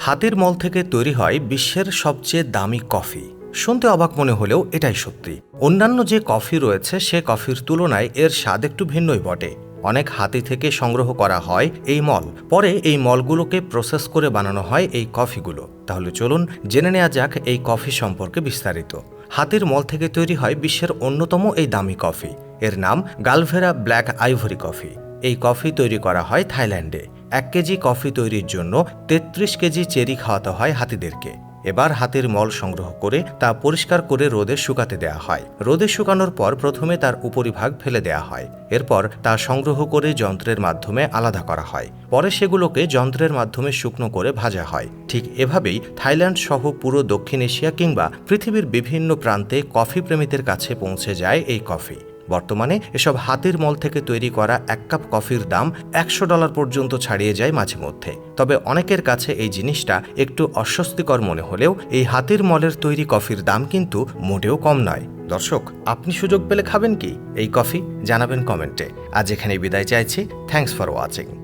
হাতির মল থেকে তৈরি হয় বিশ্বের সবচেয়ে দামি কফি। শুনতে অবাক মনে হলেও এটাই সত্যি। অন্যান্য যে কফি রয়েছে, সে কফির তুলনায় এর স্বাদ একটু ভিন্নই বটে। অনেক হাতি থেকে সংগ্রহ করা হয় এই মল। পরে এই মলগুলোকে প্রসেস করে বানানো হয় এই কফিগুলো। তাহলে চলুন জেনে নেওয়া যাক এই কফি সম্পর্কে বিস্তারিত। হাতির মল থেকে তৈরি হয় বিশ্বের অন্যতম এই দামি কফি। এর নাম গালভেরা ব্ল্যাক আইভরি কফি। এই কফি তৈরি করা হয় থাইল্যান্ডে। এক কেজি কফি তৈরির জন্য তেত্রিশ কেজি চেরি খাওয়াতে হয় হাতিদেরকে। এবার হাতির মল সংগ্রহ করে তা পরিষ্কার করে রোদে শুকাতে দেওয়া হয়। রোদে শুকানোর পর প্রথমে তার উপরিভাগ ফেলে দেওয়া হয়। এরপর তা সংগ্রহ করে যন্ত্রের মাধ্যমে আলাদা করা হয়। পরে সেগুলোকে যন্ত্রের মাধ্যমে শুকনো করে ভাজা হয়। ঠিক এভাবেই থাইল্যান্ড সহ পুরো দক্ষিণ এশিয়া কিংবা পৃথিবীর বিভিন্ন প্রান্তে কফি প্রেমীদের কাছে পৌঁছে যায় এই কফি। বর্তমানে এসব হাতের মল থেকে তৈরি করা এক কাপ কফির দাম একশো ডলার পর্যন্ত ছাড়িয়ে যায় মাঝে মধ্যে। তবে অনেকের কাছে এই জিনিসটা একটু অস্বস্তিকর মনে হলেও এই হাতের মলের তৈরি কফির দাম কিন্তু মোটেও কম নয়। দর্শক, আপনি সুযোগ পেলে খাবেন কি? এই কফি জানাবেন কমেন্টে। আজ এখানে বিদায় চাইছি। Thanks for watching.